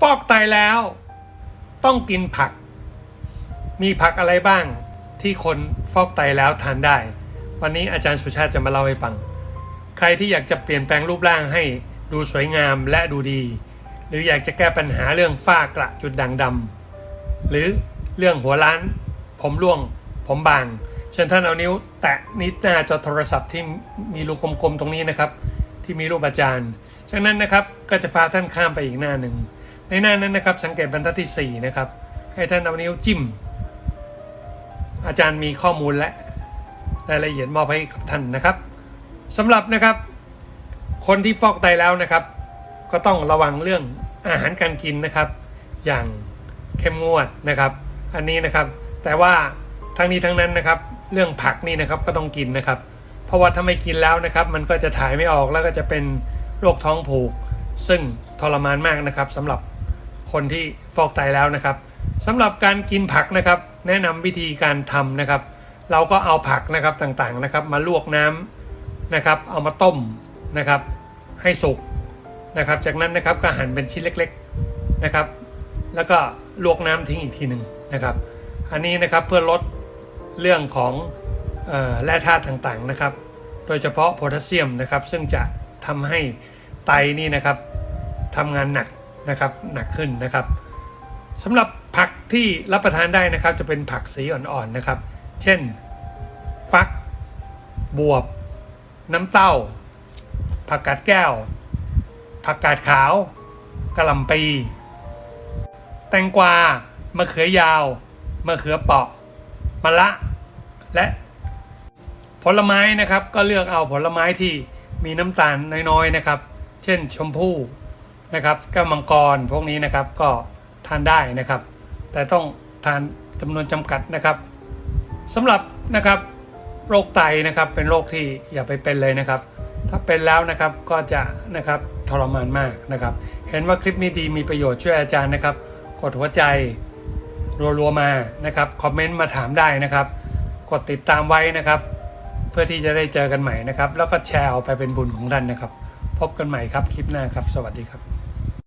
ฟอกไตแล้ว ต้องกินผัก มีผักอะไรบ้างที่คนฟอกไตแล้วทานได้ วันนี้อาจารย์สุชาติจะมาเล่าให้ฟัง ใครที่อยากจะเปลี่ยนแปลงรูปร่างให้ดูสวยงามและดูดี หรืออยากจะแก้ปัญหาเรื่องฝ้ากระจุดด่างดำหรือเรื่องหัวล้าน ผมร่วง ผมบางเชิญท่านเอานิ้ว แตะนิดหน้าจอโทรศัพท์ที่มีรูกลมๆตรงนี้นะครับ ที่มีรูปอาจารย์จากนั้นนะครับก็จะพาท่านข้ามไปอีกหน้าหนึ่ง ในหน้านั้นนะครับ สังเกตบรรทัดที่4นะครับ ให้ท่านเอานิ้วจิ้ม อาจารย์มีข้อมูลและรายละเอียดมอบให้กับท่านนะครับสำหรับนะครับ คนที่ฟอกไตแล้วนะครับ ก็ต้องระวังเรื่องอาหารการกินนะครับ อย่างเข้มงวดนะครับ อันนี้นะครับ แต่ว่าทั้งนี้ทั้งนั้นนะครับ เรื่องผักนี่นะครับก็ต้องกินนะครับ เพราะว่าถ้าไม่กินแล้วนะครับ มันก็จะถ่ายไม่ออกแล้วก็จะเป็นโรคท้องผูก ซึ่งทรมานมากนะครับสำหรับ คนที่ฟอกไตแล้วนะครับสำหรับการกินผักนะครับ แนะนำวิธีการทำนะครับ เราก็เอาผักนะครับต่างๆนะครับ มาลวกน้ำนะครับ เอามาต้มนะครับ ให้สุกนะครับ จากนั้นนะครับก็หั่นเป็นชิ้นเล็กๆนะครับ แล้วก็ลวกน้ำทิ้งอีกทีหนึ่งนะครับ อันนี้นะครับเพื่อลดเรื่องของออแร่ธาตุต่างๆนะครับ โดยเฉพาะโพแทสเซียมนะครับ ซึ่งจะทำให้ไตนี่นะครับทำงานหนัก นะครับหนักขึ้นนะครับสำหรับผักที่รับประทานได้นะครับ จะเป็นผักสีอ่อนๆนะครับ เช่น ฟัก บวบ น้ำเต้า ผักกาดแก้ว ผักกาดขาวกะหล่ำปี แตงกวามะเขือยาวมะเขือเปราะมะละ และผลไม้นะครับก็เลือกเอาผลไม้ที่มีน้ำตาลน้อยๆนะครับ เช่นชมพู่ นะครับแก้วมังกรพวกนี้นะครับก็ทานได้นะครับ แต่ต้องทานจำนวนจำกัดนะครับสำหรับนะครับโรคไตนะครับเป็นโรคที่อย่าไปเป็นเลยนะครับ ถ้าเป็นแล้วนะครับก็จะนะครับทรมานมากนะครับ เห็นว่าคลิปนี้ดีมีประโยชน์ช่วยอาจารย์นะครับ กดหัวใจรัวๆมานะครับคอมเมนต์มาถามได้นะครับ กดติดตามไว้นะครับ เพื่อที่จะได้เจอกันใหม่นะครับ แล้วก็แชร์เอาไปเป็นบุญของท่านนะครับ พบกันใหม่ครับคลิปหน้าครับ สวัสดีครับ